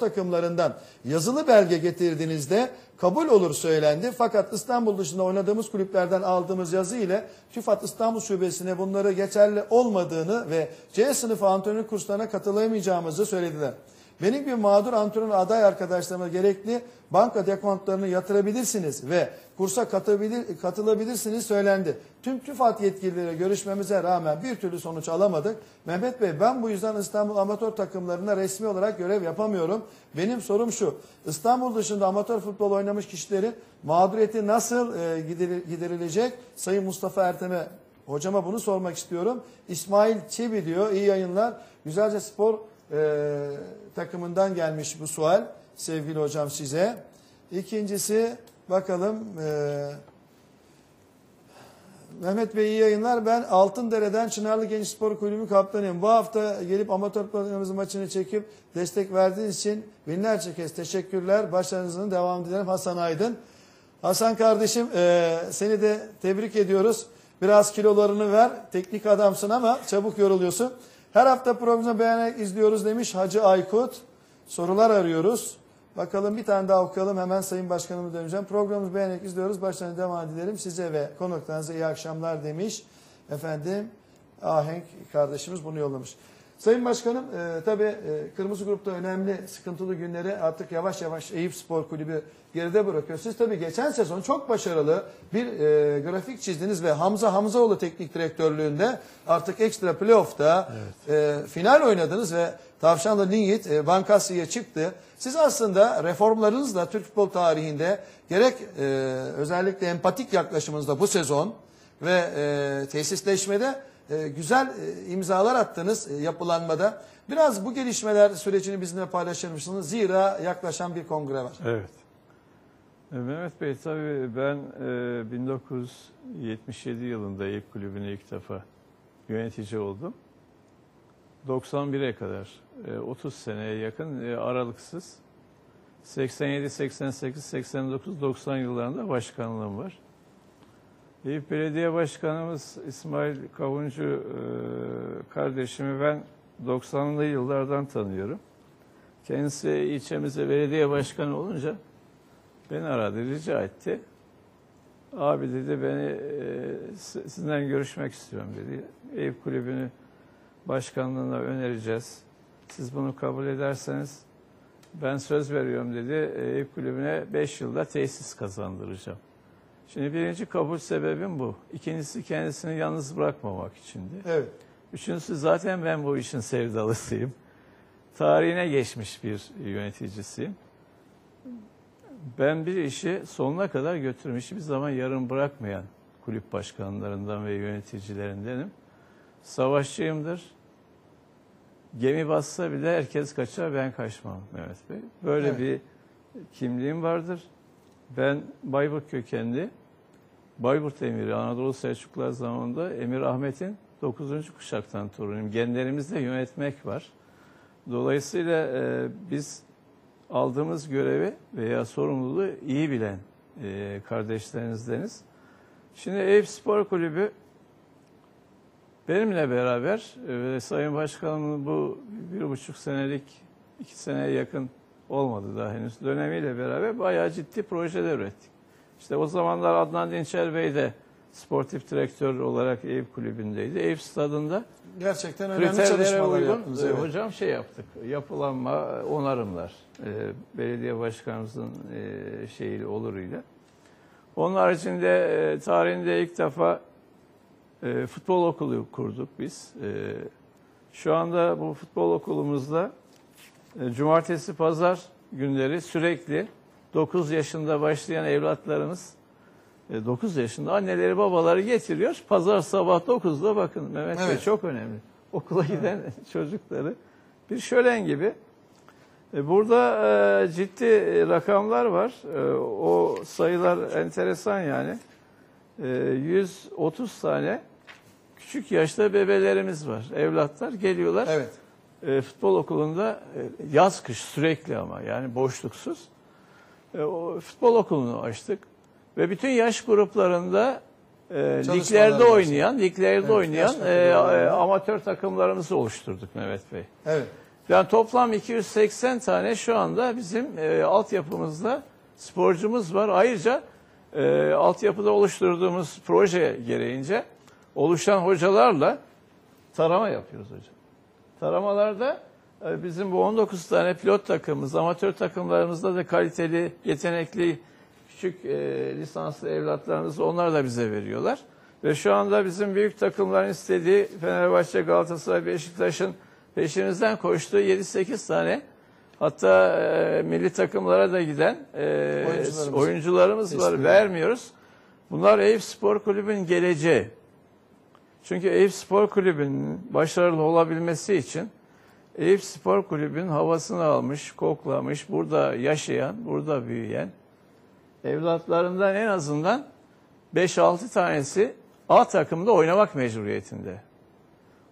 takımlarından yazılı belge getirdiğinizde kabul olur söylendi. Fakat İstanbul dışında oynadığımız kulüplerden aldığımız yazı ile TÜFAD İstanbul Şubesi'ne bunları geçerli olmadığını ve C sınıfı antrenör kurslarına katılamayacağımızı söylediler. Benim gibi mağdur antrenör aday arkadaşlarıma gerekli banka dekontlarını yatırabilirsiniz ve kursa katılabilir, katılabilirsiniz söylendi. Tüm TÜFAD yetkilileriyle görüşmemize rağmen bir türlü sonuç alamadık. Mehmet Bey ben bu yüzden İstanbul amatör takımlarına resmi olarak görev yapamıyorum. Benim sorum şu. İstanbul dışında amatör futbol oynamış kişilerin mağduriyeti nasıl e, gideril- giderilecek? Sayın Mustafa Ertem'e hocama bunu sormak istiyorum. İsmail Çebi diyor iyi yayınlar. Güzelce spor e, takımından gelmiş bu sual sevgili hocam size. İkincisi bakalım e, Mehmet Bey iyi yayınlar. Ben Altındere'den Çınarlı Genç Spor Kulübü kaptanıyım. Bu hafta gelip amatör programımızın maçını çekip destek verdiğiniz için binlerce kez teşekkürler. Başarınızın devam dilerim Hasan Aydın. Hasan kardeşim e, seni de tebrik ediyoruz. Biraz kilolarını ver. Teknik adamsın ama çabuk yoruluyorsun. Her hafta programı beğenerek izliyoruz demiş Hacı Aykut. Sorular arıyoruz. Bakalım bir tane daha okuyalım. Hemen Sayın Başkanımı döneceğim. Programımızı beğenerek izliyoruz. Başlarına devam edelim. Size ve konuklarınıza iyi akşamlar demiş. Efendim Ahenk kardeşimiz bunu yollamış. Sayın Başkanım e, tabii e, Kırmızı Grup'ta önemli sıkıntılı günleri artık yavaş yavaş Eyüp Spor Kulübü geride bırakıyor. Siz tabii geçen sezon çok başarılı bir e, grafik çizdiniz ve Hamza Hamzaoğlu teknik direktörlüğünde artık ekstra playoff'ta e, final oynadınız ve Tavşanlı Niğit e, Bankasya'ya çıktı. Siz aslında reformlarınızla Türk futbol tarihinde gerek e, özellikle empatik yaklaşımınızda bu sezon ve e, tesisleşmede e, güzel e, imzalar attınız e, yapılanmada. Biraz bu gelişmeler sürecini bizimle paylaşır mısınız? Zira yaklaşan bir kongre var. Evet. Mehmet Bey tabii ben e, 1977 yılında Eyüp Kulübü'ne ilk defa yönetici oldum. 91'e kadar e, 30 seneye yakın aralıksız 87, 88, 89, 90 yıllarında başkanlığım var. Eyüp Belediye Başkanımız İsmail Kavuncu e, kardeşimi ben 90'lı yıllardan tanıyorum. Kendisi ilçemize belediye başkanı olunca beni aradı, rica etti. Abi dedi beni e, si- sizinle görüşmek istiyorum dedi. Eyüp Kulübü'nü başkanlığına önereceğiz. Siz bunu kabul ederseniz ben söz veriyorum dedi. Eyüp Kulübü'ne 5 yılda tesis kazandıracağım. Şimdi birinci kabul sebebim bu. İkincisi kendisini yalnız bırakmamak içindi. Evet. Üçüncüsü zaten ben bu işin sevdalısıyım. Tarihine geçmiş bir yöneticisiyim. Ben bir işi sonuna kadar götürmüş, hiçbir zaman yarım bırakmayan kulüp başkanlarından ve yöneticilerindenim. Savaşçıyımdır. Gemi bassa bile herkes kaçar, ben kaçmam Mehmet Bey. Böyle Evet. bir kimliğim vardır. Ben Bayburt kökenli, Bayburt Emiri, Anadolu Selçuklular zamanında Emir Ahmet'in 9. kuşaktan torunuyum. Genlerimizde yönetmek var. Dolayısıyla e, biz aldığımız görevi veya sorumluluğu iyi bilen e, kardeşlerinizdeniz. Şimdi Eyüp Spor Kulübü benimle beraber e, ve Sayın Başkanımın bu bir buçuk senelik, iki seneye yakın olmadı daha henüz dönemiyle beraber bayağı ciddi projeler ürettik. İşte o zamanlar Adnan Dinçer Bey de sportif direktör olarak Eyüp Kulübü'ndeydi. Eyüp Stadında Gerçekten önemli çalışmalar uygun yaptınız. e, Evet. hocam şey yaptık. Yapılanma, onarımlar. e, belediye başkanımızın e, şeyiyle oluruyla. Onun haricinde e, tarihinde ilk defa e, futbol okulu kurduk biz. E, şu anda bu futbol okulumuzda e, cumartesi pazar günleri sürekli 9 yaşında başlayan evlatlarımız e, 9 yaşında anneleri babaları getiriyor. Pazar sabah 9'da bakın Mehmet Bey Evet. çok önemli. Okula giden çocukları bir şölen gibi. E, Burada e, ciddi e, rakamlar var. E, O sayılar enteresan yani. E, 130 tane küçük yaşta bebelerimiz var. Evlatlar geliyorlar. Evet. E, futbol okulunda e, yaz kış sürekli ama yani boşluksuz. E, o futbol okulunu açtık ve bütün yaş gruplarında e, liglerde oynayan, liglerde Evet, oynayan e, e, amatör takımlarımızı oluşturduk Mehmet Bey. Evet. Yani toplam 280 tane şu anda bizim e, altyapımızda sporcumuz var. Ayrıca e, altyapıda oluşturduğumuz proje gereğince oluşan hocalarla tarama yapıyoruz hocam. Taramalarda e, bizim bu 19 tane pilot takımımız, amatör takımlarımızda da kaliteli, yetenekli, küçük e, lisanslı evlatlarımız onlar da bize veriyorlar. Ve şu anda bizim büyük takımların istediği Fenerbahçe, Galatasaray, Beşiktaş'ın peşimizden koştuğu 7-8 tane hatta e, milli takımlara da giden e, Oyuncularımız. var. Vermiyoruz. Bunlar Eyüp Spor Kulübü'nün geleceği. Çünkü Eyüp Spor Kulübü'nün başarılı olabilmesi için Eyüp Spor Kulübü'nün havasını almış, koklamış, burada yaşayan, burada büyüyen evlatlarından en azından 5-6 tanesi A takımda oynamak mecburiyetinde.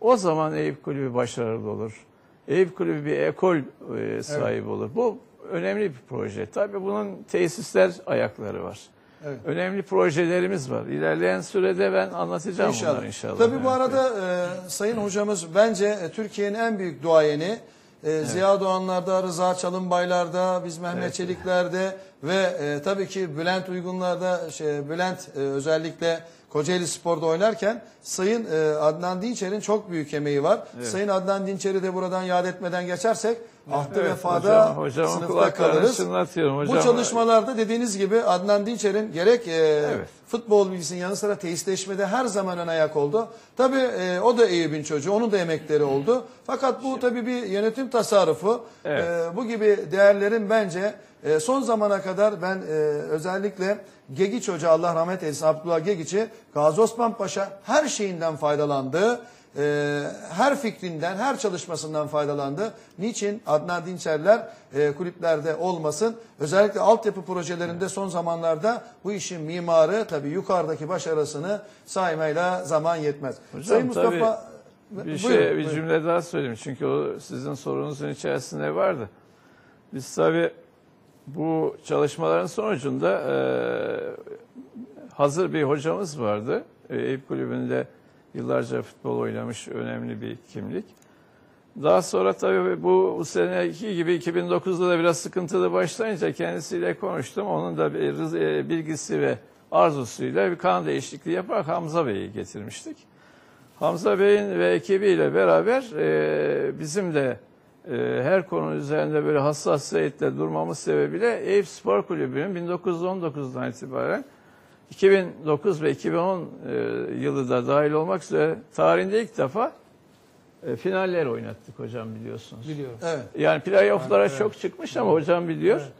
O zaman Eyüp Kulübü başarılı olur. Eyüp Kulübü bir ekol e, sahibi olur. Bu önemli bir proje. Tabii bunun tesisler ayakları var. Evet. Önemli projelerimiz var. İlerleyen sürede ben anlatacağım İnşallah. bunları inşallah. Tabii bu Evet. arada e, Sayın Hocamız bence e, Türkiye'nin en büyük duayeni. E, Ziya Doğanlar'da, Rıza Çalınbaylar'da, biz Mehmet Evet. Çelikler'de ve e, tabii ki Bülent Uygunlar'da, şey, Bülent e, özellikle Kocaeli Spor'da oynarken Sayın e, Adnan Dinçer'in çok büyük emeği var. Evet. Sayın Adnan Dinçer'i de buradan yad etmeden geçersek ahde Evet, vefada hocam, hocamın sınıfta kalırız. Hocam, Bu çalışmalarda dediğiniz gibi Adnan Dinçer'in gerek e, Evet. futbol bilgisinin yanı sıra tesisleşmede her zaman ön ayak oldu. Tabii e, o da Eyüp'ün çocuğu, onun da emekleri oldu. Fakat bu tabii bir yönetim tasarrufu. Evet. E, bu gibi değerlerin bence e, son zamana kadar ben e, özellikle Gegiç Hoca Allah rahmet eylesin Abdullah Gegiç'i Gazi Osman Paşa her şeyinden faydalandı. E, her fikrinden, her çalışmasından faydalandı. Niçin Adnan Dinçerler e, kulüplerde olmasın? Özellikle altyapı projelerinde son zamanlarda bu işin mimarı tabii yukarıdaki başarısını saymayla zaman yetmez. Hocam, Sayın Mustafa Bir Buyurun, şey, bir buyurun. cümle daha söyleyeyim. Çünkü o sizin sorunuzun içerisinde vardı. Biz tabii bu çalışmaların sonucunda e, hazır bir hocamız vardı. E, Eyüp Kulübü'nde yıllarca futbol oynamış önemli bir kimlik. Daha sonra tabii bu, bu seneki gibi 2009'da da biraz sıkıntılı başlayınca kendisiyle konuştum. Onun da bir e, bilgisi ve arzusuyla bir kan değişikliği yaparak Hamza Bey'i getirmiştik. Hamza Bey'in ve ekibiyle beraber e, bizim de e, her konu üzerinde böyle hassasiyetle durmamız sebebiyle Eyüp Spor Kulübü'nün 1919'dan itibaren 2009 ve 2010 e, yılı da dahil olmak üzere tarihinde ilk defa e, finaller oynattık hocam biliyorsunuz. Biliyorum. Evet. Yani playoff'lara Evet. çok çıkmış ama hocam biliyor. Evet.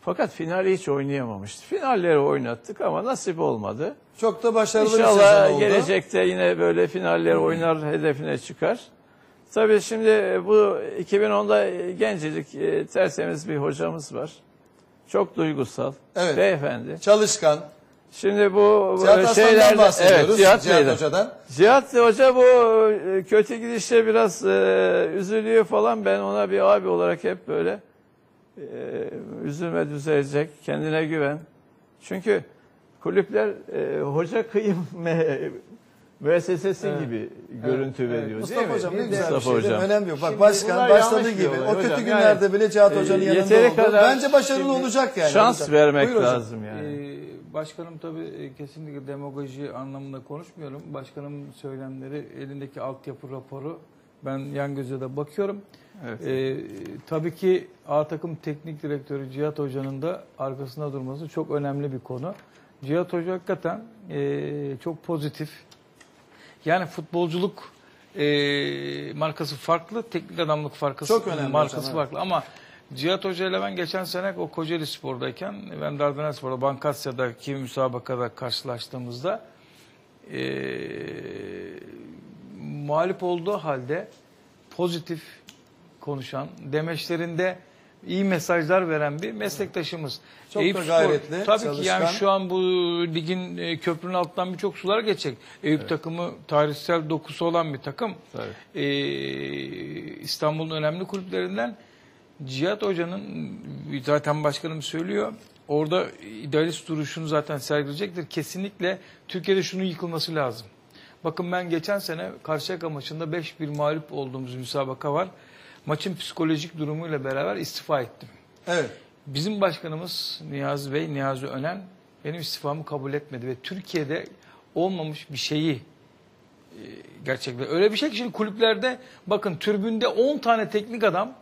Fakat finali hiç oynayamamıştı. Finalleri oynattık ama nasip olmadı. Çok da başarılı bir İnşallah sezon oldu. gelecekte yine böyle finaller oynar hedefine çıkar. Tabii şimdi bu 2010'da gencecik e, tertemiz bir hocamız var. Çok duygusal. Evet. Beyefendi. Çalışkan. Şimdi bu Cihat e, bahsediyoruz. evet Cihat, Cihat Bey'den. Hoca'dan. Cihat Hoca bu e, kötü gidişte biraz e, üzülüyor falan. Ben ona bir abi olarak hep böyle e, üzülme düzelecek, kendine güven. Çünkü kulüpler e, hoca kıyım me- müessesesi Evet. gibi görüntü veriyor Mustafa değil mi? Hocam ne Bir güzel bir Mustafa şey değil mi? Hocam. Önemli yok. Bak Şimdi başkan başladığı gibi. O kötü hocam. günlerde Yani, bile Cihat e, Hoca'nın yanında yeteri oldu. kadar Bence başarılı olacak yani. Şans Hocam. vermek Buyur hocam. lazım yani. Ee, başkanım tabii e, kesinlikle demagoji anlamında konuşmuyorum. Başkanım söylemleri elindeki altyapı raporu ben yan göze de bakıyorum. Evet. Ee, tabii ki A takım teknik direktörü Cihat Hoca'nın da arkasında durması çok önemli bir konu. Cihat Hoca hakikaten e, çok pozitif. Yani futbolculuk e, markası farklı, teknik adamlık farkası Çok önemli markası hocam, evet. farklı ama Cihat Hoca ile ben geçen sene o Kocaeli Spor'dayken ben Dardanel Spor'da Bankasya'daki müsabakada karşılaştığımızda e, mağlup olduğu halde pozitif konuşan, demeçlerinde iyi mesajlar veren bir meslektaşımız. Çok da Spor, gayretli, Tabii ki çalışkan. yani şu an bu ligin e, köprünün altından birçok sular geçecek. Eyüp takımı tarihsel dokusu olan bir takım. Tabii. Ee, İstanbul'un önemli kulüplerinden Cihat Hoca'nın zaten başkanım söylüyor. Orada idealist duruşunu zaten sergileyecektir. Kesinlikle Türkiye'de şunun yıkılması lazım. Bakın ben geçen sene Karşıyaka maçında 5-1 mağlup olduğumuz müsabaka var. maçın psikolojik durumuyla beraber istifa ettim. Evet. Bizim başkanımız Niyazi Bey, Niyazi Önen benim istifamı kabul etmedi ve Türkiye'de olmamış bir şeyi e, gerçekten öyle bir şey ki şimdi kulüplerde bakın tribünde 10 tane teknik adam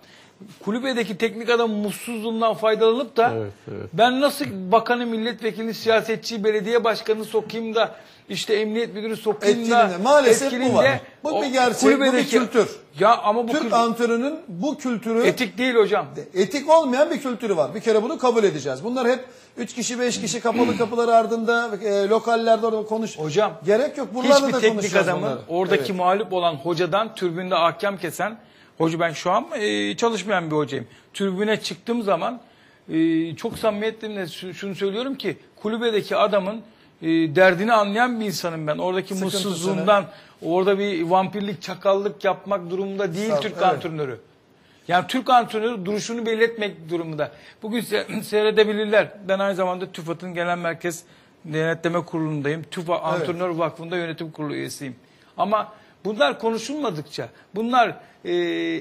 kulübedeki teknik adam mutsuzluğundan faydalanıp da Evet, evet. ben nasıl bakanı, milletvekili, siyasetçi, belediye başkanı sokayım da işte emniyet müdürü sokayım da Etkilinde. Maalesef bu var. Bu bir gerçek, bu bir kültür. Ya ama bu Türk kültür antrenörünün bu kültürü etik değil hocam. etik olmayan bir kültürü var. Bir kere bunu kabul edeceğiz. Bunlar hep 3 kişi 5 kişi kapalı kapılar ardında e, lokallerde orada konuş. Hocam, gerek yok. Buralarda Hiçbir da teknik konuşacağız adamın bunları. oradaki Evet. mağlup olan hocadan tribünde ahkam kesen hoca ben şu an e, çalışmayan bir hocayım. Tribüne çıktığım zaman e, çok samimiyetle şu- şunu söylüyorum ki kulübedeki adamın e, derdini anlayan bir insanım ben. Oradaki Sıkıntısını. mutsuzluğundan orada bir vampirlik, çakallık yapmak durumunda değil Sağ- Türk evet. antrenörü. Yani Türk antrenörü duruşunu belli etmek durumunda. Bugün se- seyredebilirler. Ben aynı zamanda TÜFAD'ın Genel Merkez Denetleme Kurulu'ndayım. TÜFA Antrenör Vakfı'nda yönetim kurulu üyesiyim. Ama bunlar konuşulmadıkça, bunlar e,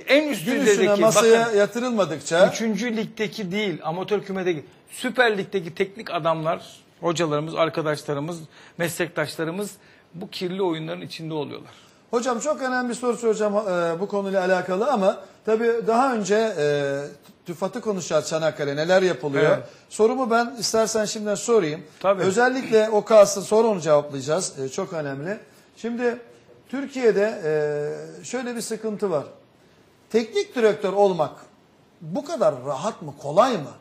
en üst Gün düzeydeki, masaya bakın, yatırılmadıkça üçüncü ligdeki değil, amatör kümedeki, süper ligdeki teknik adamlar, hocalarımız, arkadaşlarımız, meslektaşlarımız bu kirli oyunların içinde oluyorlar. Hocam çok önemli bir soru soracağım e, bu konuyla alakalı ama tabii daha önce e, TÜFAD'ı konuşacağız Çanakkale neler yapılıyor. Evet. Sorumu ben istersen şimdiden sorayım. Tabii. Özellikle o kalsın sonra onu cevaplayacağız. E, çok önemli. Şimdi Türkiye'de e, şöyle bir sıkıntı var. Teknik direktör olmak bu kadar rahat mı, kolay mı?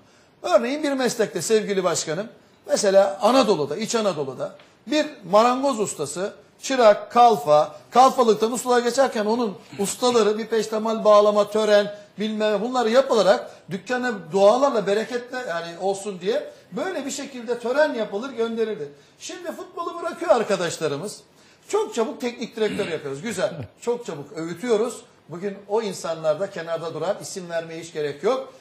Örneğin bir meslekte sevgili başkanım, mesela Anadolu'da, İç Anadolu'da bir marangoz ustası, çırak, kalfa, kalfalıktan ustalığa geçerken onun ustaları bir peştemal bağlama, tören, bilmem ne bunlar yapılarak dükkana dualarla bereketle yani olsun diye böyle bir şekilde tören yapılır gönderilir. Şimdi futbolu bırakıyor arkadaşlarımız. Çok çabuk teknik direktör yapıyoruz. Güzel. Çok çabuk övütüyoruz. Bugün o insanlar da kenarda duran isim vermeye hiç gerek yok.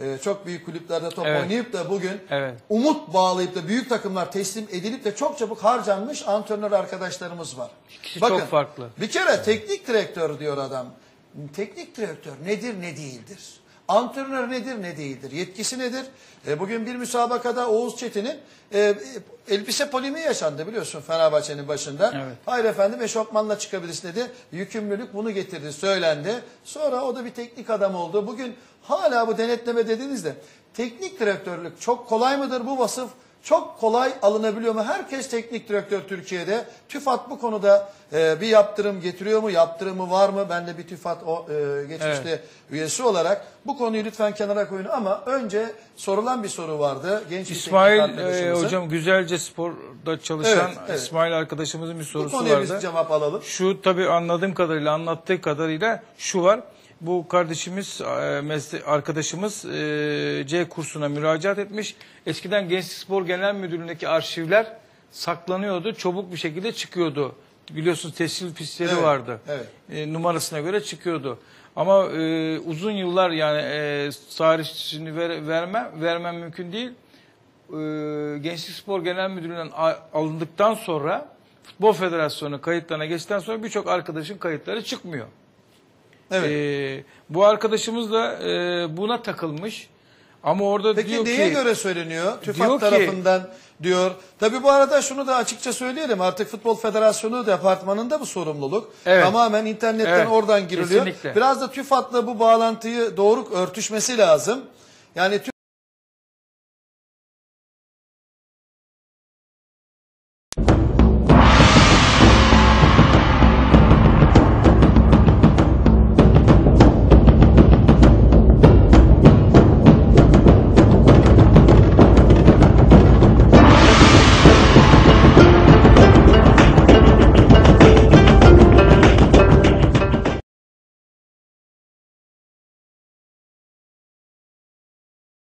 Ee, çok büyük kulüplerde top Evet. oynayıp da bugün Evet. umut bağlayıp da büyük takımlar teslim edilip de çok çabuk harcanmış antrenör arkadaşlarımız var. İkisi çok farklı. Bir kere teknik direktör diyor adam. Teknik direktör nedir ne değildir? Antrenör nedir ne değildir? Yetkisi nedir? E, bugün bir müsabakada Oğuz Çetin'in e, elbise polemiği yaşandı biliyorsun Fenerbahçe'nin başında. Evet. Hayır efendim eşofmanla çıkabilirsin dedi. Yükümlülük bunu getirdi söylendi. Sonra o da bir teknik adam oldu. Bugün hala bu denetleme dediğinizde teknik direktörlük çok kolay mıdır bu vasıf? Çok kolay alınabiliyor mu? Herkes teknik direktör Türkiye'de. TÜFAD bu konuda e, bir yaptırım getiriyor mu? Yaptırımı var mı? Ben de bir TÜFAD o, e, geçmişte üyesi olarak bu konuyu lütfen kenara koyun. Ama önce sorulan bir soru vardı. Genç İsmail e, hocam güzelce sporda çalışan Evet, evet. İsmail arkadaşımızın bir bu sorusu konuya vardı. biz cevap alalım. Şu tabii anladığım kadarıyla anlattığı kadarıyla şu var. Bu kardeşimiz, e, arkadaşımız e, C kursuna müracaat etmiş. Eskiden Gençlik Spor Genel Müdürlüğü'ndeki arşivler saklanıyordu. Çabuk bir şekilde çıkıyordu. Biliyorsunuz tescil pistleri Evet, vardı. evet. E, numarasına göre çıkıyordu. Ama e, uzun yıllar yani e, tarihini ver, vermem, vermem mümkün değil. E, Gençlik Spor Genel Müdürlüğü'nden alındıktan sonra Futbol Federasyonu kayıtlarına geçtikten sonra birçok arkadaşın kayıtları çıkmıyor. Evet. Ee, bu arkadaşımız da e, buna takılmış. Ama orada Peki diyor neye ki göre söyleniyor? TÜFAD diyor ki- tarafından diyor. Tabii bu arada şunu da açıkça söyleyelim. Artık Futbol Federasyonu departmanında bu sorumluluk. Evet. Tamamen internetten Evet, oradan giriliyor. kesinlikle. Biraz da TÜFAD'la bu bağlantıyı doğru örtüşmesi lazım. Yani